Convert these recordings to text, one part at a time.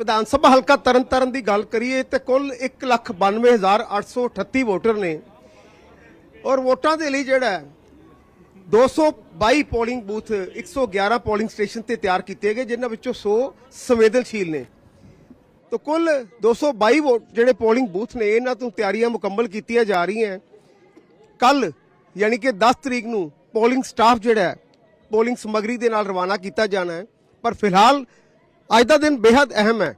ਵਿਧਾਨ ਸਭਾ ਹਲਕਾ ਤਰਨਤਾਰਨ ਦੀ ਗੱਲ ਕਰੀਏ ਤੇ ਕੁੱਲ 192838 ਵੋਟਰ ਨੇ। ਔਰ ਵੋਟਾਂ ਦੇ ਲਈ ਜਿਹੜਾ ਹੈ 222 ਪੋਲਿੰਗ ਬੂਥ 111 ਪੋਲਿੰਗ ਸਟੇਸ਼ਨ ਤੇ ਤਿਆਰ ਕੀਤੇ ਗਏ, ਜਿਨ੍ਹਾਂ ਵਿੱਚੋਂ 100 ਸੰਵੇਦਨਸ਼ੀਲ ਨੇ। ਤਾਂ ਕੁੱਲ 222 ਵੋਟ ਜਿਹੜੇ ਪੋਲਿੰਗ ਬੂਥ ਨੇ, ਇਹਨਾਂ ਤੋਂ ਤਿਆਰੀਆਂ ਮੁਕੰਮਲ ਕੀਤੀਆਂ ਜਾ ਰਹੀਆਂ। ਕੱਲ ਯਾਨੀ ਕਿ 10 ਤਰੀਕ ਨੂੰ ਪੋਲਿੰਗ ਸਟਾਫ ਜਿਹੜਾ ਹੈ, ਪੋਲਿੰਗ ਸਮੱਗਰੀ ਦੇ ਨਾਲ ਰਵਾਨਾ ਕੀਤਾ ਜਾਣਾ ਹੈ। ਪਰ ਫਿਲਹਾਲ ਅੱਜ ਦਾ ਦਿਨ ਬੇहद ਅਹਿਮ ਹੈ,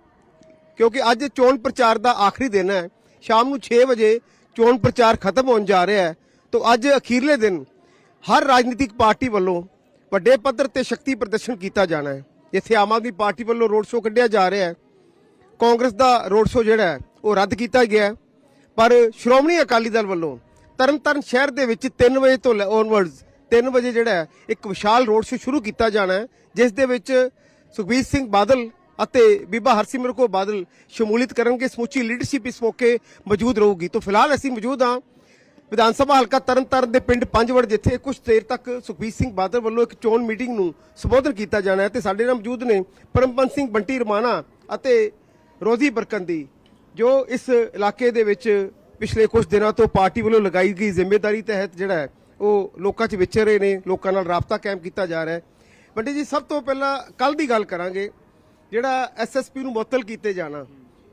ਕਿਉਂਕਿ ਅੱਜ ਚੋਣ ਪ੍ਰਚਾਰ ਦਾ ਆਖਰੀ ਦਿਨ ਹੈ। ਸ਼ਾਮ ਨੂੰ 6 ਵਜੇ ਚੋਣ ਪ੍ਰਚਾਰ ਖਤਮ ਹੋਣ ਜਾ ਰਿਹਾ ਹੈ। ਤਾਂ ਅੱਜ ਅਖੀਰਲੇ ਦਿਨ ਹਰ ਰਾਜਨੀਤਿਕ ਪਾਰਟੀ ਵੱਲੋਂ ਵੱਡੇ ਪੱਧਰ ਤੇ ਸ਼ਕਤੀ ਪ੍ਰਦਰਸ਼ਨ ਕੀਤਾ ਜਾਣਾ ਹੈ। ਇੱਥੇ ਆਮ ਆਦਮੀ ਪਾਰਟੀ ਵੱਲੋਂ ਰੋਡ ਸ਼ੋਅ ਕੱਢਿਆ ਜਾ ਰਿਹਾ ਹੈ। ਕਾਂਗਰਸ ਦਾ ਰੋਡ ਸ਼ੋਅ ਜਿਹੜਾ ਹੈ, ਉਹ ਰੱਦ ਕੀਤਾ ਗਿਆ ਹੈ। ਪਰ ਸ਼੍ਰੋਮਣੀ ਅਕਾਲੀ ਦਲ ਵੱਲੋਂ ਤਰਨਤਾਰਨ ਸ਼ਹਿਰ ਦੇ ਵਿੱਚ 3 ਵਜੇ ਤੋਂ ਔਨਵਰਡਸ 3 ਵਜੇ ਜਿਹੜਾ ਹੈ, ਇੱਕ ਵਿਸ਼ਾਲ ਰੋਡ ਸ਼ੋਅ ਸ਼ੁਰੂ ਕੀਤਾ ਜਾਣਾ ਹੈ, ਜਿਸ ਦੇ ਵਿੱਚ ਸੁਖਬੀਰ ਸਿੰਘ ਬਾਦਲ ਅਤੇ ਬੀਬਾ ਹਰਸਿਮਰਤ ਕੌਰ ਬਾਦਲ ਸ਼ਮੂਲੀਅਤ ਕਰਨਗੇ, ਸਮੁੱਚੀ ਲੀਡਰਸ਼ਿਪ ਇਸ ਮੌਕੇ ਮੌਜੂਦ ਰਹੂਗੀ। ਤਾਂ ਫਿਲਹਾਲ ਅਸੀਂ ਮੌਜੂਦ ਹਾਂ ਵਿਧਾਨ ਸਭਾ ਹਲਕਾ ਤਰਨਤਾਰਨ ਦੇ ਪਿੰਡ ਪੰਜਵੜ, ਜਿੱਥੇ ਕੁਝ ਦੇਰ ਤੱਕ ਸੁਖਬੀਰ ਸਿੰਘ ਬਾਦਲ ਵੱਲੋਂ ਇੱਕ ਚੋਣ ਮੀਟਿੰਗ ਨੂੰ ਸੰਬੋਧਨ ਕੀਤਾ ਜਾਣਾ ਹੈ ਤੇ ਸਾਡੇ ਨਾਲ ਮੌਜੂਦ ਨੇ ਪਰਮਪੰਤ ਸਿੰਘ ਬੰਟੀ ਰਮਾਣਾ ਅਤੇ ਰੋਜ਼ੀ ਬਰਕੰਦੀ, ਜੋ ਇਸ ਇਲਾਕੇ ਦੇ ਵਿੱਚ ਪਿਛਲੇ ਕੁਝ ਦਿਨਾਂ ਤੋਂ ਪਾਰਟੀ ਵੱਲੋਂ ਲਗਾਈ ਗਈ ਜ਼ਿੰਮੇਵਾਰੀ ਤਹਿਤ ਜਿਹੜਾ ਉਹ ਲੋਕਾਂ 'ਚ ਵਿਚਰ ਰਹੇ ਨੇ, ਲੋਕਾਂ ਨਾਲ ਰਾਬਤਾ ਕਾਇਮ ਕੀਤਾ ਜਾ ਰਿਹਾ ਹੈ। ਬੰਟੀ ਜੀ, ਸਭ ਤੋਂ ਪਹਿਲਾਂ ਕੱਲ ਦੀ ਗੱਲ ਕਰਾਂਗੇ, ਜਿਹੜਾ ਐਸਐਸਪੀ ਨੂੰ ਮੁਅੱਤਲ ਕੀਤੇ ਜਾਣਾ।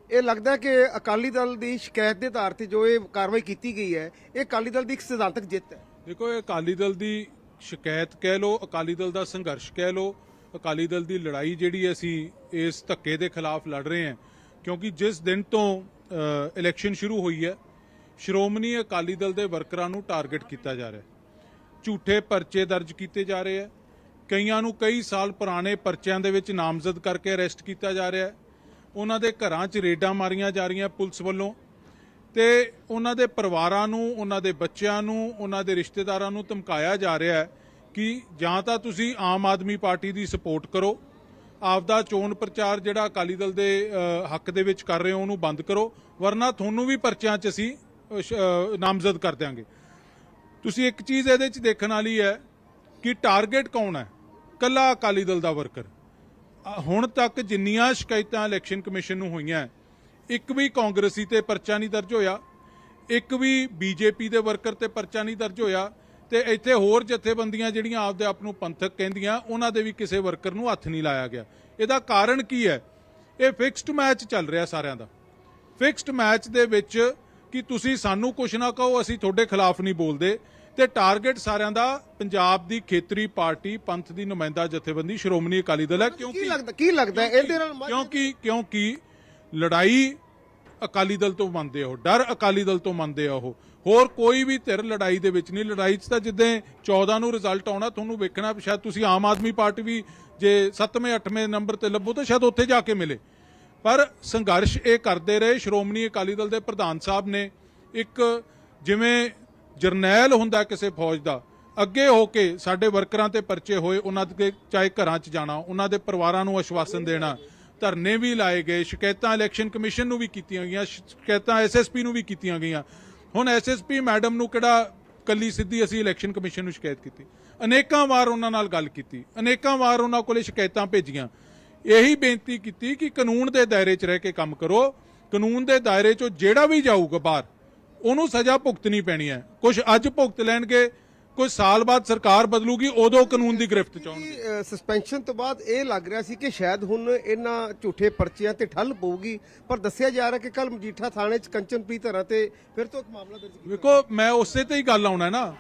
ਇਹ ਲੱਗਦਾ ਕਿ ਅਕਾਲੀ ਦਲ ਦੀ ਸ਼ਿਕਾਇਤ ਦੇ ਆਧਾਰ ਤੇ ਜੋ ਇਹ ਕਾਰਵਾਈ ਕੀਤੀ ਗਈ ਹੈ, ਇਹ ਅਕਾਲੀ ਦਲ ਦੀ ਇੱਕ ਸਿਧਾਂਤਕ ਜਿੱਤ ਹੈ। ਦੇਖੋ, ਇਹ ਅਕਾਲੀ ਦਲ ਦੀ ਸ਼ਿਕਾਇਤ ਕਹਿ ਲੋ ਅਕਾਲੀ ਦਲ ਦਾ ਸੰਘਰਸ਼ ਕਹਿ ਲੋ ਅਕਾਲੀ ਦਲ ਦੀ ਲੜਾਈ ਜਿਹੜੀ ਅਸੀਂ ਇਸ ਧੱਕੇ ਦੇ ਖਿਲਾਫ ਲੜ ਰਹੇ ਹਾਂ, ਕਿਉਂਕਿ ਜਿਸ ਦਿਨ ਤੋਂ ਇਲੈਕਸ਼ਨ ਸ਼ੁਰੂ ਹੋਈ ਹੈ, ਸ਼੍ਰੋਮਣੀ ਅਕਾਲੀ ਦਲ ਦੇ ਵਰਕਰਾਂ ਨੂੰ ਟਾਰਗੇਟ ਕੀਤਾ ਜਾ ਰਿਹਾ ਹੈ। ਝੂਠੇ ਪਰਚੇ ਦਰਜ ਕੀਤੇ ਜਾ ਰਹੇ ਹੈ ਕਈਆਂ ਨੂੰ ਕਈ ਸਾਲ ਪੁਰਾਣੇ ਪਰਚਿਆਂ ਦੇ ਵਿੱਚ ਨਾਮਜ਼ਦ ਕਰਕੇ ਅਰੈਸਟ ਕੀਤਾ ਜਾ ਰਿਹਾ ਹੈ। ਉਹਨਾਂ ਦੇ ਘਰਾਂ 'ਚ ਰੇਡਾਂ ਮਾਰੀਆਂ ਜਾ ਰਹੀਆਂ ਪੁਲਿਸ ਵੱਲੋਂ ਤੇ ਉਹਨਾਂ ਦੇ ਪਰਿਵਾਰਾਂ ਨੂੰ, ਉਹਨਾਂ ਦੇ ਬੱਚਿਆਂ ਨੂੰ, ਉਹਨਾਂ ਦੇ ਰਿਸ਼ਤੇਦਾਰਾਂ ਨੂੰ ਧਮਕਾਇਆ ਜਾ ਰਿਹਾ ਹੈ ਕਿ ਜਾਂ ਤਾਂ ਤੁਸੀਂ ਆਮ ਆਦਮੀ ਪਾਰਟੀ ਦੀ ਸਪੋਰਟ ਕਰੋ, ਆਪਦਾ ਚੋਣ ਪ੍ਰਚਾਰ ਜਿਹੜਾ ਅਕਾਲੀ ਦਲ ਦੇ ਹੱਕ ਦੇ ਵਿੱਚ ਕਰ ਰਹੇ ਹੋ ਉਹਨੂੰ ਬੰਦ ਕਰੋ, ਵਰਨਾ ਤੁਹਾਨੂੰ ਵੀ ਪਰਚਿਆਂ 'ਚ ਅਸੀਂ ਨਾਮਜ਼ਦ ਕਰ ਦਿਆਂਗੇ। ਤੁਸੀਂ ਇੱਕ ਚੀਜ਼ ਇਹਦੇ 'ਚ ਦੇਖਣ ਵਾਲੀ ਹੈ ਕਿ ਟਾਰਗੇਟ ਕੌਣ ਹੈ? ਕੱਲਾ ਅਕਾਲੀ ਦਲ ਦਾ ਵਰਕਰ। ਹੁਣ ਤੱਕ ਜਿੰਨੀਆਂ ਸ਼ਿਕਾਇਤਾਂ ਇਲੈਕਸ਼ਨ ਕਮਿਸ਼ਨ ਨੂੰ ਹੋਈਆਂ, ਇੱਕ ਵੀ ਕਾਂਗਰਸੀ ਤੇ ਪਰਚਾ ਨਹੀਂ ਦਰਜ ਹੋਇਆ, ਇੱਕ ਵੀ ਬੀਜੇਪੀ ਦੇ ਵਰਕਰ ਤੇ ਪਰਚਾ ਨਹੀਂ ਦਰਜ ਹੋਇਆ, ਤੇ ਇੱਥੇ ਹੋਰ ਜਥੇਬੰਦੀਆਂ ਜਿਹੜੀਆਂ ਆਪਦੇ ਆਪ ਨੂੰ ਪੰਥਕ ਕਹਿੰਦੀਆਂ, ਉਹਨਾਂ ਦੇ ਵੀ ਕਿਸੇ ਵਰਕਰ ਨੂੰ ਹੱਥ ਨਹੀਂ ਲਾਇਆ ਗਿਆ। ਇਹਦਾ ਕਾਰਨ ਕੀ ਹੈ? ਇਹ ਫਿਕਸਡ ਮੈਚ ਚੱਲ ਰਿਹਾ ਸਾਰਿਆਂ ਦਾ। ਫਿਕਸਡ ਮੈਚ ਦੇ ਵਿੱਚ ਕਿ ਤੁਸੀਂ ਸਾਨੂੰ ਕੁਛ ਨਾ ਕਹੋ, ਅਸੀਂ ਤੁਹਾਡੇ ਖਿਲਾਫ ਨਹੀਂ ਬੋਲਦੇ। ਤੇ ਟਾਰਗੇਟ ਸਾਰਿਆਂ ਦਾ ਪੰਜਾਬ ਦੀ ਖੇਤਰੀ ਪਾਰਟੀ ਪੰਥ ਦੀ ਨੁਮਾਇੰਦਾ ਜਥੇਬੰਦੀ ਸ਼੍ਰੋਮਣੀ ਅਕਾਲੀ ਦਲ ਹੈ ਕੀ ਕਿਉਂਕਿ ਲੱਗਦਾ ਕੀ ਲੱਗਦਾ? ਇਹਦੇ ਨਾਲ ਕਿਉਂਕਿ ਕਿਉਂਕਿ ਲੜਾਈ ਅਕਾਲੀ ਦਲ ਤੋਂ ਮੰਨਦੇ ਆ ਉਹ ਡਰ ਅਕਾਲੀ ਦਲ ਤੋਂ ਮੰਨਦੇ ਆ ਉਹ ਹੋਰ ਕੋਈ ਵੀ ਧਿਰ ਲੜਾਈ ਦੇ ਵਿੱਚ ਨਹੀਂ ਲੜਾਈ 'ਚ ਤਾਂ ਜਿੱਦਾਂ 14 ਨੂੰ ਰਿਜ਼ਲਟ ਆਉਣਾ ਤੁਹਾਨੂੰ ਵੇਖਣਾ ਸ਼ਾਇਦ ਤੁਸੀਂ ਆਮ ਆਦਮੀ ਪਾਰਟੀ ਵੀ ਜੇ 7ਵੇਂ 8ਵੇਂ ਨੰਬਰ ਤੇ ਲੱਭੋ ਤਾਂ ਸ਼ਾਇਦ ਉੱਥੇ ਜਾ ਕੇ ਮਿਲੇ ਪਰ ਸੰਘਰਸ਼ ਇਹ ਕਰਦੇ ਰਹੇ ਸ਼੍ਰੋਮਣੀ ਅਕਾਲੀ ਦਲ ਦੇ ਪ੍ਰਧਾਨ ਸਾਹਿਬ ਨੇ ਇੱਕ ਜਿਵੇਂ ਜਰਨੈਲ ਹੁੰਦਾ ਕਿਸੇ ਫੌਜ ਦਾ, ਅੱਗੇ ਹੋ ਕੇ ਸਾਡੇ ਵਰਕਰਾਂ ਤੇ ਪਰਚੇ ਹੋਏ, ਉਹਨਾਂ ਦੇ ਚਾਹੇ ਘਰਾਂ 'ਚ ਜਾਣਾ, ਉਹਨਾਂ ਦੇ ਪਰਿਵਾਰਾਂ ਨੂੰ ਆਸ਼ਵਾਸਨ ਦੇਣਾ, ਧਰਨੇ ਵੀ ਲਾਏ ਗਏ, ਸ਼ਿਕਾਇਤਾਂ ਇਲੈਕਸ਼ਨ ਕਮਿਸ਼ਨ ਨੂੰ ਵੀ ਕੀਤੀਆਂ ਗਈਆਂ, ਸ਼- ਸ਼ਿਕਾਇਤਾਂ ਐਸਐਸਪੀ ਨੂੰ ਵੀ ਕੀਤੀਆਂ ਗਈਆਂ। ਹੁਣ ਐਸਐਸਪੀ ਮੈਡਮ ਨੂੰ ਕਿਹੜਾ ਕੱਲੀ ਸਿੱਧੀ ਅਸੀਂ ਇਲੈਕਸ਼ਨ ਕਮਿਸ਼ਨ ਨੂੰ ਸ਼ਿਕਾਇਤ ਕੀਤੀ? ਅਨੇਕਾਂ ਵਾਰ ਉਹਨਾਂ ਨਾਲ ਗੱਲ ਕੀਤੀ, ਅਨੇਕਾਂ ਵਾਰ ਉਹਨਾਂ ਕੋਲੇ ਸ਼ਿਕਾਇਤਾਂ ਭੇਜੀਆਂ। ਇਹੀ ਬੇਨਤੀ ਕੀਤੀ ਕਿ ਕਾਨੂੰਨ ਦੇ ਦਾਇਰੇ 'ਚ ਰਹਿ ਕੇ ਕੰਮ ਕਰੋ, ਕਾਨੂੰਨ ਦੇ ਦਾਇਰੇ 'ਚੋਂ ਜਿਹੜਾ ਵੀ ਜਾਊਗਾ ਬਾਹਰ ਉਹਨੂੰ ਸਜ਼ਾ ਭੁਗਤਣੀ ਪੈਣੀ ਹੈ। ਕੁਝ ਅੱਜ ਭੁਗਤ ਲੈਣਗੇ ਕੁਝ ਸਾਲ ਬਾਅਦ ਸਰਕਾਰ ਬਦਲੂਗੀ ਉਦੋਂ ਕਾਨੂੰਨ ਦੀ ਗ੍ਰਿਫਤ ਚ ਆਉਣਗੇ। ਸਸਪੈਂਸ਼ਨ ਤੋਂ ਬਾਅਦ ਇਹ ਲੱਗ ਰਿਹਾ ਸੀ ਕਿ ਸ਼ਾਇਦ ਹੁਣ ਇਹਨਾਂ ਝੂਠੇ ਪਰਚਿਆਂ ਤੇ ਠੱਲ ਪਊਗੀ ਪਰ ਦੱਸਿਆ ਜਾ ਰਿਹਾ ਕਿ ਕੱਲ ਮਜੀਠਾ ਥਾਣੇ 'ਚ ਕੰਚਨਪ੍ਰੀਤ ਹਰਾ ਤੇ ਫਿਰ ਤੋਂ ਇੱਕ ਮਾਮਲਾ ਦਰਜ ਕੀਤਾ ਵੇਖੋ ਮੈਂ ਉਸੇ ਤੇ ਹੀ ਗੱਲ ਆਉਣਾ ਨਾ।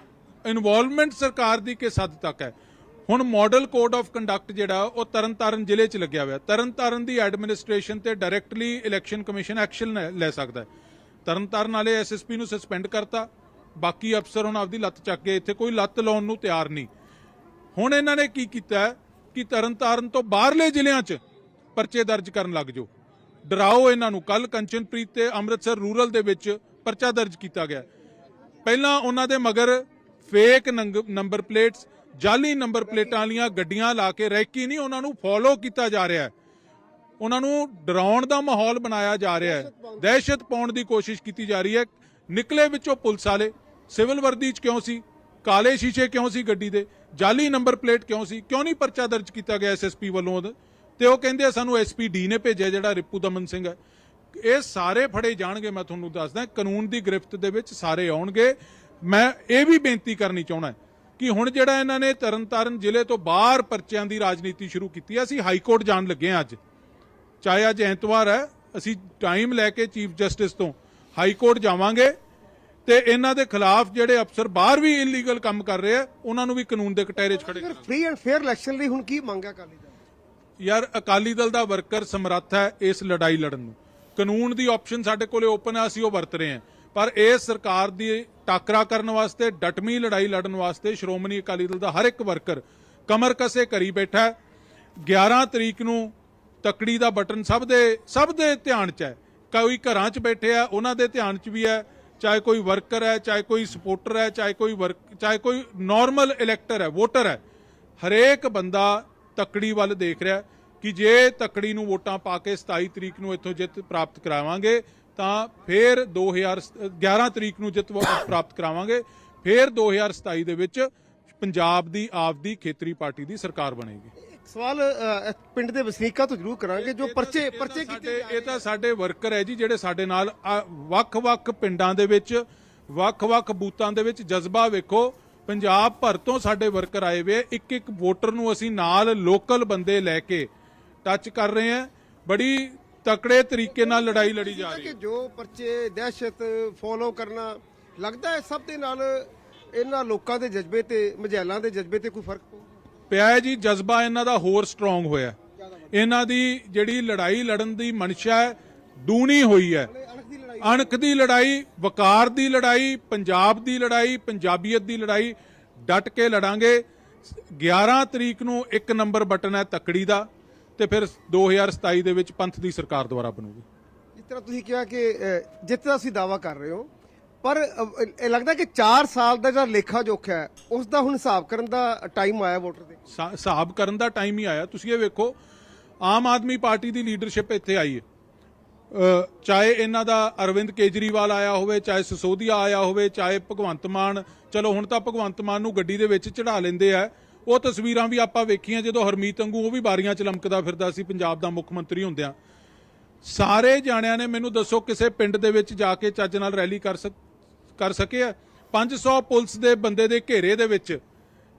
ਇਨਵੋਲਵਮੈਂਟ ਸਰਕਾਰ ਦੀ ਕਿਸ ਹੱਦ ਤੱਕ ਹੈ? ਹੁਣ ਮਾਡਲ ਕੋਡ ਆਫ ਕੰਡਕਟ ਜਿਹੜਾ ਉਹ ਤਰਨਤਾਰਨ ਜ਼ਿਲ੍ਹੇ 'ਚ ਲੱਗਿਆ ਹੋਇਆ। ਤਰਨਤਾਰਨ ਦੀ ਐਡਮਿਨਿਸਟ੍ਰੇਸ਼ਨ ਤੇ ਡਾਇਰੈਕਟਲੀ ਇਲੈਕਸ਼ਨ ਕਮਿਸ਼ਨ ਐਕਸ਼ਨ ਲੈ ਸਕਦਾ ਹੈ। ਤਰਨਤਾਰਨ ਵਾਲੇ ਐਸਐਸਪੀ ਨੂੰ ਸਸਪੈਂਡ ਕਰਤਾ। ਬਾਕੀ ਅਫਸਰ ਹੁਣ ਆਪਦੀ ਲੱਤ ਚੱਕ ਕੇ ਇੱਥੇ ਕੋਈ ਲੱਤ ਲਾਉਣ ਨੂੰ ਤਿਆਰ ਨਹੀਂ। ਹੁਣ ਇਹਨਾਂ ਨੇ ਕੀ ਕੀਤਾ ਹੈ ਕਿ ਤਰਨਤਾਰਨ ਤੋਂ ਬਾਹਰਲੇ ਜ਼ਿਲ੍ਹਿਆਂ 'ਚ ਪਰਚੇ ਦਰਜ ਕਰਨ ਲੱਗ ਜਾਓ। ਡਰਾਓ ਇਹਨਾਂ ਨੂੰ। ਕੱਲ ਕੰਚਨਪ੍ਰੀਤ ਤੇ ਅੰਮ੍ਰਿਤਸਰ ਰੂਰਲ ਦੇ ਵਿੱਚ ਪਰਚਾ ਦਰਜ ਕੀਤਾ ਗਿਆ। ਪਹਿਲਾਂ ਉਹਨਾਂ ਦੇ ਮਗਰ ਫੇਕ ਨੰਬਰ ਪਲੇਟਸ ਜਾਲੀ ਨੰਬਰ ਪਲੇਟਾਂ ਵਾਲੀਆਂ ਗੱਡੀਆਂ ਲਾ ਕੇ, ਰੈਕੀ ਨਹੀਂ ਉਹਨਾਂ ਨੂੰ ਫੋਲੋ ਕੀਤਾ ਜਾ ਰਿਹਾ ਹੈ। ਉਹਨਾਂ ਨੂੰ ਡਰਾਉਣ ਦਾ ਮਾਹੌਲ ਬਣਾਇਆ ਜਾ ਰਿਹਾ ਹੈ। ਦਹਿਸ਼ਤ ਪਾਉਣ ਦੀ ਕੋਸ਼ਿਸ਼ ਕੀਤੀ ਜਾ ਰਹੀ ਹੈ। ਨਿਕਲੇ ਵਿੱਚੋਂ ਪੁਲਿਸ ਵਾਲੇ ਸਿਵਲ ਵਰਦੀ 'ਚ ਕਿਉਂ ਸੀ? ਕਾਲੇ ਸ਼ੀਸ਼ੇ ਕਿਉਂ ਸੀ ਗੱਡੀ ਦੇ? ਜਾਲੀ ਨੰਬਰ ਪਲੇਟ ਕਿਉਂ ਸੀ? ਕਿਉਂ ਨਹੀਂ ਪਰਚਾ ਦਰਜ ਕੀਤਾ ਗਿਆ ਐਸਐਸਪੀ ਵੱਲੋਂ? ਤੇ ਉਹ ਕਹਿੰਦੇ ਆ ਸਾਨੂੰ ਐਸਪੀਡੀ ਨੇ ਭੇਜਿਆ ਜਿਹੜਾ ਰਿਪੂ ਦਮਨ ਸਿੰਘ ਹੈ। ਇਹ ਸਾਰੇ ਫੜੇ ਜਾਣਗੇ ਮੈਂ ਤੁਹਾਨੂੰ ਦੱਸਦਾ ਕਾਨੂੰਨ ਦੀ ਗ੍ਰਿਫਤ ਦੇ ਵਿੱਚ ਸਾਰੇ ਆਉਣਗੇ। ਮੈਂ ਇਹ ਵੀ ਬੇਨਤੀ ਕਰਨੀ ਚਾਹਣਾ ਕਿ ਹੁਣ ਜਿਹੜਾ ਇਹਨਾਂ ਨੇ ਤਰਨਤਾਰਨ ਜ਼ਿਲ੍ਹੇ ਤੋਂ ਬਾਹਰ ਪਰਚਿਆਂ ਦੀ ਰਾਜਨੀਤੀ ਸ਼ੁਰੂ ਕੀਤੀ ਹੈ ਅਸੀਂ ਹਾਈ ਕੋਰਟ ਜਾਣ ਲੱਗੇ ਹਾਂ ਅੱਜ। ਚਾਹੇ ਅੱਜ ਐਤਵਾਰ ਹੈ ਅਸੀਂ ਟਾਈਮ ਲੈ ਕੇ ਚੀਫ ਜਸਟਿਸ ਤੋਂ ਹਾਈ ਕੋਰਟ ਜਾਵਾਂਗੇ ਤੇ ਇਹਨਾਂ ਦੇ ਖਿਲਾਫ ਜਿਹੜੇ ਅਫਸਰ ਬਾਹਰ ਵੀ ਇਲੀਗਲ ਕੰਮ ਕਰ ਰਹੇ ਆ ਉਹਨਾਂ ਨੂੰ ਵੀ ਕਾਨੂੰਨ ਦੇ ਕਟਹਿਰੇ 'ਚ ਖੜੇ ਫਿਰ ਕਰਾਂਗੇ ਫ੍ਰੀ ਐਂਡ ਫੇਅਰ ਇਲੈਕਸ਼ਨ ਲਈ ਹੁਣ ਕੀ ਮੰਗਿਆ ਅਕਾਲੀ ਦਲ ਯਾਰ ਅਕਾਲੀ ਦਲ ਦਾ ਵਰਕਰ ਸਮਰੱਥ ਹੈ ਇਸ ਲੜਾਈ ਲੜਨ ਨੂੰ। ਕਾਨੂੰਨ ਦੀ ਆਪਸ਼ਨ ਸਾਡੇ ਕੋਲੇ ਓਪਨ ਹੈ ਅਸੀਂ ਉਹ ਵਰਤ ਰਹੇ ਹਾਂ। ਪਰ ਇਸ ਸਰਕਾਰ ਦੀ ਟਾਕਰਾ ਕਰਨ ਵਾਸਤੇ ਡਟਮੀ ਲੜਾਈ ਲੜਨ ਵਾਸਤੇ ਸ਼੍ਰੋਮਣੀ ਅਕਾਲੀ ਦਲ ਦਾ ਹਰ ਇੱਕ ਵਰਕਰ ਕਮਰ ਕਸੇ ਕਰੀ ਬੈਠਾ ਹੈ। 11 ਤਰੀਕ ਨੂੰ ਤਕੜੀ ਦਾ ਬਟਨ ਸਭ ਦੇ ਸਭ ਦੇ ਧਿਆਨ 'ਚ ਹੈ। ਕੋਈ ਘਰਾਂ 'ਚ ਬੈਠੇ ਆ, ਉਹਨਾਂ ਦੇ ਧਿਆਨ 'ਚ ਵੀ ਹੈ। ਚਾਹੇ ਕੋਈ ਵਰਕਰ ਹੈ, ਚਾਹੇ ਕੋਈ ਸਪੋਰਟਰ ਹੈ, ਚਾਹੇ ਕੋਈ ਵਰਕ, ਚਾਹੇ ਕੋਈ ਨਾਰਮਲ ਇਲੈਕਟਰ ਹੈ ਵੋਟਰ ਹੈ। ਹਰੇਕ ਬੰਦਾ ਤਕੜੀ ਵੱਲ ਦੇਖ ਰਿਹਾ ਕਿ ਜੇ ਤਕੜੀ ਨੂੰ ਵੋਟਾਂ ਪਾ ਕੇ 27 ਤਰੀਕ ਨੂੰ ਇੱਥੋਂ ਜਿੱਤ ਪ੍ਰਾਪਤ ਕਰਾਵਾਂਗੇ, ਤਾਂ ਫਿਰ 2011 ਤਰੀਕ ਨੂੰ ਜਿੱਤ ਪ੍ਰਾਪਤ ਕਰਾਵਾਂਗੇ। ਫਿਰ 2027 ਦੇ ਵਿੱਚ ਪੰਜਾਬ ਦੀ ਆਪਦੀ ਖੇਤਰੀ ਪਾਰਟੀ ਦੀ ਸਰਕਾਰ ਬਣੇਗੀ। ਸਵਾਲ ਅ, ਪਿੰਡ ਦੇ ਵਸਨੀਕਾਂ ਤੋਂ ਜ਼ਰੂਰ ਕਰਾਂਗੇ ਜੋ ਪਰਚੇ ਪਰਚੇ ਸਾਡੇ ਕੀਤੇ ਇਹ ਤਾਂ ਸਾਡੇ ਵਰਕਰ ਹੈ ਜੀ ਜਿਹੜੇ ਸਾਡੇ ਨਾਲ ਆ, ਵੱਖ-ਵੱਖ ਪਿੰਡਾਂ ਦੇ ਵਿੱਚ ਵੱਖ-ਵੱਖ ਬੂਥਾਂ ਦੇ ਵਿੱਚ ਜਜ਼ਬਾ ਵੇਖੋ। ਪੰਜਾਬ ਭਰ ਤੋਂ ਸਾਡੇ ਵਰਕਰ ਆਏ ਵੇ ਇੱਕ ਇੱਕ ਵੋਟਰ ਨੂੰ ਅਸੀਂ ਨਾਲ ਲੋਕਲ ਬੰਦੇ ਲੈ ਕੇ ਟੱਚ ਕਰ ਰਹੇ ਹਾਂ। ਬੜੀ ਤਕੜੇ ਤਰੀਕੇ ਨਾਲ ਲੜਾਈ ਲੜੀ ਜਾ ਰਹੀ ਕਿ ਹੈ ਜੋ ਪਰਚੇ ਦਹਿਸ਼ਤ ਫੋਲੋ ਕਰਨਾ ਲੱਗਦਾ ਹੈ ਸਭ ਦੇ ਨਾਲ ਇਹਨਾਂ ਲੋਕਾਂ ਦੇ ਜਜ਼ਬੇ ਤੇ ਮਜੈਲਾਂ ਦੇ ਜਜ਼ਬੇ ਤੇ ਕੋਈ ਫ਼ਰਕ ਪਊ ਪਿਆ ਹੈ ਜੀ ਜਜ਼ਬਾ ਇਹਨਾਂ ਦਾ ਹੋਰ ਸਟਰੋਂਗ ਹੋਇਆ ਇਹਨਾਂ ਦੀ ਜਿਹੜੀ ਲੜਾਈ ਲੜਨ ਦੀ ਮਨਸ਼ਾ ਹੈ ਦੂਣੀ ਹੋਈ ਹੈ। ਅਣਖ ਦੀ ਲੜਾਈ ਵਕਾਰ ਦੀ ਲੜਾਈ ਪੰਜਾਬ ਦੀ ਲੜਾਈ ਪੰਜਾਬੀਅਤ ਦੀ ਲੜਾਈ ਡਟ ਕੇ ਲੜਾਂਗੇ। 11 ਤਰੀਕ ਨੂੰ ਇੱਕ ਨੰਬਰ ਬਟਨ ਹੈ ਤਕੜੀ ਦਾ ਤੇ ਫਿਰ 2027 ਦੇ ਵਿੱਚ ਪੰਥ ਦੀ ਸਰਕਾਰ ਦੁਆਰਾ ਬਣੂਗੀ। ਜਿਸ ਤਰ੍ਹਾਂ ਤੁਸੀਂ ਕਿਹਾ ਕਿ ਅ, ਜਿੱਤ ਦਾ ਅਸੀਂ ਦਾਵਾ ਕਰ ਰਹੇ ਹੋ ਪਰ ਅ, ਇਹ ਲੱਗਦਾ ਕਿ 4 ਸਾਲ ਦਾ ਜਿਹੜਾ ਲੇਖਾ ਜੋਖਾ ਹੈ ਉਸ ਦਾ ਹੁਣ ਹਿਸਾਬ ਕਰਨ ਦਾ ਟਾਈਮ ਆਇਆ ਵੋਟਰ ਦੇ। ਸਾ- ਹਿਸਾਬ ਕਰਨ ਦਾ ਟਾਈਮ ਹੀ ਆਇਆ। ਤੁਸੀਂ ਇਹ ਵੇਖੋ ਆਮ ਆਦਮੀ ਪਾਰਟੀ ਦੀ ਲੀਡਰਸ਼ਿਪ ਇੱਥੇ ਆਈ ਹੈ। ਅ, ਚਾਹੇ ਇਹਨਾਂ ਦਾ ਅਰਵਿੰਦ ਕੇਜਰੀਵਾਲ ਆਇਆ ਹੋਵੇ ਚਾਹੇ ਸਿਸੋਦੀਆ ਆਇਆ ਹੋਵੇ ਚਾਹੇ ਭਗਵੰਤ ਮਾਨ ਚਲੋ ਹੁਣ ਤਾਂ ਭਗਵੰਤ ਮਾਨ ਨੂੰ ਗੱਡੀ ਦੇ ਵਿੱਚ ਚੜਾ ਲੈਂਦੇ ਆ। ਉਹ ਤਸਵੀਰਾਂ ਵੀ ਆਪਾਂ ਵੇਖੀਆਂ ਜਦੋਂ ਹਰਮੀਤ ਅੰਗੂ ਉਹ ਵੀ ਬਾਰੀਆਂ 'ਚ ਲਮਕਦਾ ਫਿਰਦਾ ਸੀ ਪੰਜਾਬ ਦਾ ਮੁੱਖ ਮੰਤਰੀ ਹੁੰਦਿਆਂ। ਸਾਰੇ ਜਾਣਿਆਂ ਨੇ ਮੈਨੂੰ ਦੱਸੋ ਕਿਸੇ ਪਿੰਡ ਦੇ ਵਿੱਚ ਜਾ ਕੇ ਚੱਜ ਨਾਲ ਰੈਲੀ ਕਰ ਸਕ ਕਰ ਸਕੇ ਆ। 500 ਪੁਲਿਸ ਦੇ ਬੰਦੇ ਦੇ ਘੇਰੇ ਦੇ ਵਿੱਚ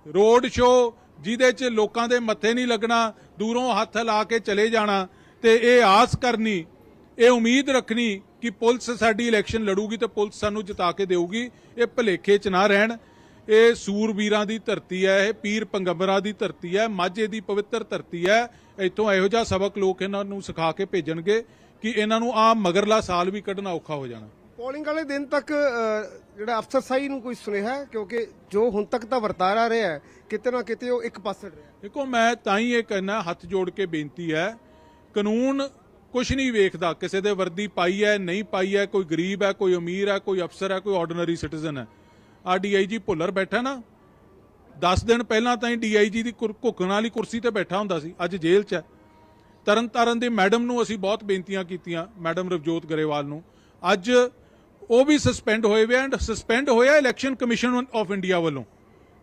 ਰੋਡ ਸ਼ੋ ਜਿਹਦੇ 'ਚ ਲੋਕਾਂ ਦੇ ਮੱਥੇ ਨਹੀਂ ਲੱਗਣਾ, ਦੂਰੋਂ ਹੱਥ ਲਾ ਕੇ ਚਲੇ ਜਾਣਾ, ਤੇ ਇਹ ਆਸ ਕਰਨੀ, ਇਹ ਉਮੀਦ ਰੱਖਣੀ ਕਿ ਪੁਲਿਸ ਸਾਡੀ ਇਲੈਕਸ਼ਨ ਲੜੂਗੀ ਤੇ ਪੁਲਿਸ ਸਾਨੂੰ ਜਿਤਾ ਕੇ ਦੇਊਗੀ। ਇਹ ਭਲੇਖੇ 'ਚ ਨਾ ਰਹਿਣ। ਇਹ ਸੂਰਬੀਰਾਂ ਦੀ ਧਰਤੀ ਹੈ, ਇਹ ਪੀਰ ਪੰਗੰਬਰਾਂ ਦੀ ਧਰਤੀ ਹੈ, ਮਾਝੇ ਦੀ ਪਵਿੱਤਰ ਧਰਤੀ ਹੈ। ਇੱਥੋਂ ਇਹੋ ਜਿਹਾ ਸਬਕ ਲੋਕ ਇਹਨਾਂ ਨੂੰ ਸਿਖਾ ਕੇ ਭੇਜਣਗੇ ਕਿ ਇਹਨਾਂ ਨੂੰ ਆ ਮਗਰਲਾ ਸਾਲ ਵੀ ਕੱਢਣਾ ਔਖਾ ਹੋ ਜਾਣਾ। ਪੋਲਿੰਗ ਵਾਲੇ ਦਿਨ ਤੱਕ ਅ, ਜਿਹੜਾ ਅਫਸਰਸ਼ਾਹੀ ਨੂੰ ਕੋਈ ਸੁਨੇਹਾ ਹੈ? ਕਿਉਂਕਿ ਜੋ ਹੁਣ ਤੱਕ ਦਾ ਵਰਤਾਰਾ ਰਿਹਾ ਹੈ ਕਿਤੇ ਨਾ ਕਿਤੇ ਉਹ ਇੱਕ ਪਾਸੇ ਰਿਹਾ ਦੇਖੋ ਮੈਂ ਤਾਂ ਹੀ ਇਹ ਕਹਿਣਾ ਹੱਥ ਜੋੜ ਕੇ ਬੇਨਤੀ ਹੈ ਕਾਨੂੰਨ ਕੁਝ ਨਹੀਂ ਵੇਖਦਾ ਕਿਸੇ ਦੇ ਵਰਦੀ ਪਾਈ ਹੈ ਨਹੀਂ ਪਾਈ ਹੈ ਕੋਈ ਗਰੀਬ ਹੈ ਕੋਈ ਅਮੀਰ ਹੈ ਕੋਈ ਅਫਸਰ ਹੈ ਕੋਈ ਆਰਡੀਨਰੀ ਸਿਟੀਜ਼ਨ ਹੈ। ਆ ਡੀਆਈਜੀ ਭੁੱਲਰ ਬੈਠਾ ਨਾ 10 ਦਿਨ ਪਹਿਲਾਂ ਤਾਂ ਹੀ ਡੀਆਈਜੀ ਦੀ ਕੁਰ- ਘੁੱਕਣ ਵਾਲੀ ਕੁਰਸੀ ਤੇ ਬੈਠਾ ਹੁੰਦਾ ਸੀ ਅੱਜ ਜੇਲ੍ਹ 'ਚ ਹੈ। ਤਰਨਤਾਰਨ ਦੇ ਮੈਡਮ ਨੂੰ ਅਸੀਂ ਬਹੁਤ ਬੇਨਤੀਆਂ ਕੀਤੀਆਂ ਮੈਡਮ ਰਵਜੋਤ ਗਰੇਵਾਲ ਨੂੰ। ਅੱਜ ਉਹ ਵੀ ਸਸਪੈਂਡ ਹੋਏ ਵੇ ਐਂਡ ਸਸਪੈਂਡ ਹੋਇਆ ਇਲੈਕਸ਼ਨ ਕਮਿਸ਼ਨ ਆਫ ਇੰਡੀਆ ਵੱਲੋਂ।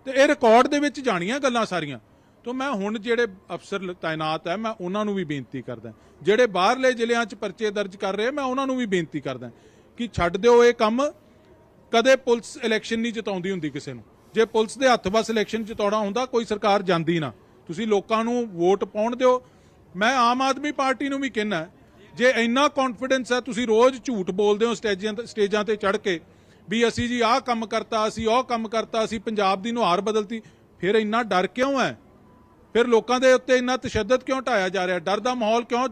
ਤੇ ਇਹ ਰਿਕਾਰਡ ਦੇ ਵਿੱਚ ਜਾਣੀਆਂ ਗੱਲਾਂ ਸਾਰੀਆਂ। ਤੋਂ ਮੈਂ ਹੁਣ ਜਿਹੜੇ ਅਫਸਰ ਤਾਇਨਾਤ ਹੈ ਮੈਂ ਉਹਨਾਂ ਨੂੰ ਵੀ ਬੇਨਤੀ ਕਰਦਾ। ਜਿਹੜੇ ਬਾਹਰਲੇ ਜ਼ਿਲ੍ਹਿਆਂ 'ਚ ਪਰਚੇ ਦਰਜ ਕਰ ਰਹੇ ਮੈਂ ਉਹਨਾਂ ਨੂੰ ਵੀ ਬੇਨਤੀ ਕਰਦਾ ਕਿ ਛੱਡ ਦਿਓ ਇਹ ਕੰਮ। ਕਦੇ ਪੁਲਿਸ ਇਲੈਕਸ਼ਨ ਨਹੀਂ ਜਿਤਾਉਂਦੀ ਹੁੰਦੀ ਕਿਸੇ ਨੂੰ। ਜੇ ਪੁਲਿਸ ਦੇ ਹੱਥ ਬਸ ਇਲੈਕਸ਼ਨ ਜਿਤਾਉਣਾ ਹੁੰਦਾ, ਕੋਈ ਸਰਕਾਰ ਜਾਂਦੀ ਨਾ। ਤੁਸੀਂ ਲੋਕਾਂ ਨੂੰ ਵੋਟ ਪਾਉਣ ਦਿਓ। ਮੈਂ ਆਮ ਆਦਮੀ ਪਾਰਟੀ ਨੂੰ ਵੀ ਕਹਿਣਾ ਜੇ ਇੰਨਾ ਕੌਨਫੀਡੈਂਸ ਹੈ, ਤੁਸੀਂ ਰੋਜ਼ ਝੂਠ ਬੋਲਦੇ ਹੋ ਸਟੇਜਾਂ ਸਟੇਜਾਂ ਤੇ ਚੜ੍ਹ ਕੇ ਵੀ ਅਸੀਂ ਜੀ ਆਹ ਕੰਮ ਕਰਤਾ, ਅਸੀਂ ਉਹ ਕੰਮ ਕਰਤਾ, ਅਸੀਂ ਪੰਜਾਬ ਦੀ ਨੁਹਾਰ ਬਦਲਤੀ, ਫਿਰ ਇੰਨਾ ਡਰ ਕਿਉਂ ਹੈ? ਫਿਰ ਲੋਕਾਂ ਦੇ ਉੱਤੇ ਇੰਨਾ ਤਸ਼ੱਦਦ ਕਿਉਂ ਢਾਇਆ ਜਾ ਰਿਹਾ? ਡਰ ਦਾ ਮਾਹੌਲ ਕਿਉਂ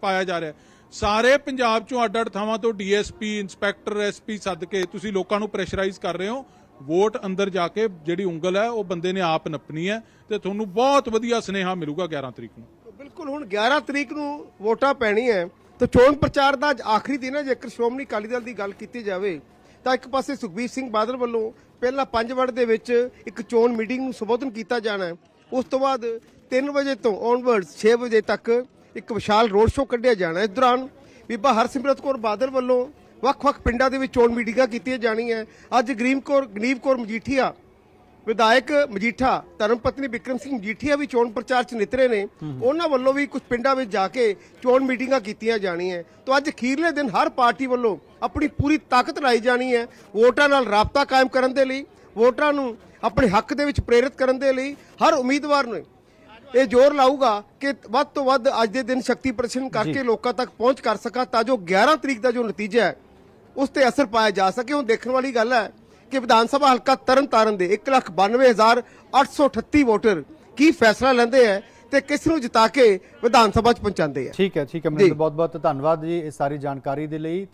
ਪਾਇਆ ਜਾ ਰਿਹਾ? ਸਾਰੇ ਪੰਜਾਬ ਚੋਂ ਅੱਡ ਅੱਡ ਥਾਵਾਂ ਤੋਂ ਡੀਐਸਪੀ, ਇੰਸਪੈਕਟਰ, ਐਸਪੀ ਸੱਦ ਕੇ ਤੁਸੀਂ ਲੋਕਾਂ ਨੂੰ ਪ੍ਰੈਸ਼ਰਾਈਜ਼ ਕਰ ਰਹੇ ਹੋ, ਵੋਟ ਅੰਦਰ ਜਾ ਕੇ ਜਿਹੜੀ ਉਂਗਲ ਹੈ, ਉਹ ਬੰਦੇ ਨੇ ਆਪ ਨੱਪਣੀ ਹੈ ਤੇ ਤੁਹਾਨੂੰ ਬਹੁਤ ਵਧੀਆ ਸੁਨੇਹਾ ਮਿਲੂਗਾ 11 ਤਰੀਕ ਨੂੰ। ਬਿਲਕੁਲ, ਹੁਣ 11 ਤਰੀਕ ਨੂੰ ਵੋਟਾਂ ਪੈਣੀ ਹੈ, ਤੇ ਚੋਣ ਪ੍ਰਚਾਰ ਦਾ ਅੱਜ ਆਖਰੀ ਦਿਨ ਹੈ, ਜੇਕਰ ਸ਼੍ਰੋਮਣੀ ਅਕਾਲੀ ਦਲ ਦੀ ਗੱਲ ਕੀਤੀ ਜਾਵੇ, ਤਾਂ ਇੱਕ ਪਾਸੇ ਸੁਖਬੀਰ ਸਿੰਘ ਬਾਦਲ ਵੱਲੋਂ ਪਹਿਲਾਂ ਪੰਜਵੜ ਦੇ ਵਿੱਚ ਇੱਕ ਚੋਣ ਮੀਟਿੰਗ ਨੂੰ ਸੰਬੋਧਨ ਕੀਤਾ ਜਾਣਾ ਹੈ, ਉਸ ਤੋਂ ਬਾਅਦ 3 ਵਜੇ ਤੋਂ ਔਨਵਰਡਸ 6 ਵਜੇ ਤੱਕ ਇੱਕ ਵਿਸ਼ਾਲ ਰੋਡ ਸ਼ੋਅ ਕੱਢਿਆ ਜਾਣਾ ਹੈ। ਇਸ ਦੌਰਾਨ ਬੀਬਾ ਹਰਸਿਮਰਤ ਕੌਰ ਬਾਦਲ ਵੱਲੋਂ ਵੱਖ-ਵੱਖ ਪਿੰਡਾਂ ਦੇ ਵਿੱਚ ਚੋਣ ਮੀਟਿੰਗਾਂ ਕੀਤੀਆਂ ਜਾਣੀਆਂ ਅੱਜ ਗਰੀਮ ਕੌਰ, ਗਨੀਵ ਕੌਰ ਮਜੀਠੀਆ ਵਿਧਾਇਕ ਮਜੀਠਾ ਧਰਮ ਪਤਨੀ ਵਿਕਰਮ ਸਿੰਘ ਮਜੀਠੀਆ ਵੀ ਚੋਣ ਪ੍ਰਚਾਰ ਚ ਨਿਤਰੇ ਨੇ। ਉਹਨਾਂ ਵੱਲੋਂ ਵੀ ਕੁਝ ਪਿੰਡਾਂ ਵਿੱਚ ਜਾ ਕੇ ਚੋਣ ਮੀਟਿੰਗਾਂ ਕੀਤੀਆਂ ਜਾਣੀਆਂ ਤਾਂ ਅੱਜ ਅਖੀਰਲੇ ਦਿਨ ਹਰ ਪਾਰਟੀ ਵੱਲੋਂ ਆਪਣੀ ਪੂਰੀ ਤਾਕਤ ਲਾਈ ਜਾਣੀ ਹੈ ਵੋਟਾਂ ਨਾਲ ਰਾਬਤਾ ਕਾਇਮ ਕਰਨ ਦੇ ਲਈ ਵੋਟਰਾਂ ਨੂੰ ਆਪਣੇ ਹੱਕ ਦੇ ਵਿੱਚ ਪ੍ਰੇਰਿਤ ਕਰਨ ਦੇ ਲਈ। ਹਰ ਉਮੀਦਵਾਰ ਨੂੰ ਇਹ ਜ਼ੋਰ ਲਾਊਗਾ ਕਿ ਵੱਧ ਤੋਂ ਵੱਧ ਅੱਜ ਦੇ ਦਿਨ ਸ਼ਕਤੀ ਪ੍ਰਦਰਸ਼ਨ ਕਰਕੇ ਲੋਕਾਂ ਤੱਕ ਪਹੁੰਚ ਕਰ ਸਕਾ ਤਾਂ ਜੋ 11 ਤਰੀਕ ਦਾ ਜੋ ਨਤੀਜਾ ਹੈ ਉਸ ਤੇ ਅਸਰ ਪਾਇਆ ਜਾ ਸਕੇ। ਹੁਣ ਦੇਖਣ ਵਾਲੀ ਗੱਲ ਹੈ ਕਿ ਵਿਧਾਨ ਸਭਾ ਹਲਕਾ ਤਰਨਤਾਰਨ ਦੇ 192838 ਵੋਟਰ ਕੀ ਫੈਸਲਾ ਲੈਂਦੇ ਹੈ ਤੇ ਕਿਸ ਨੂੰ ਜਿਤਾ ਕੇ ਵਿਧਾਨ ਸਭਾ ਚ ਪਹੁੰਚਾਉਂਦੇ ਹੈ ਠੀਕ ਹੈ ਠੀਕ ਹੈ ਮਨਿੰਦਰ ਬਹੁਤ ਬਹੁਤ ਧੰਨਵਾਦ ਜੀ ਇਸ ਸਾਰੀ ਜਾਣਕਾਰੀ ਦੇ ਲਈ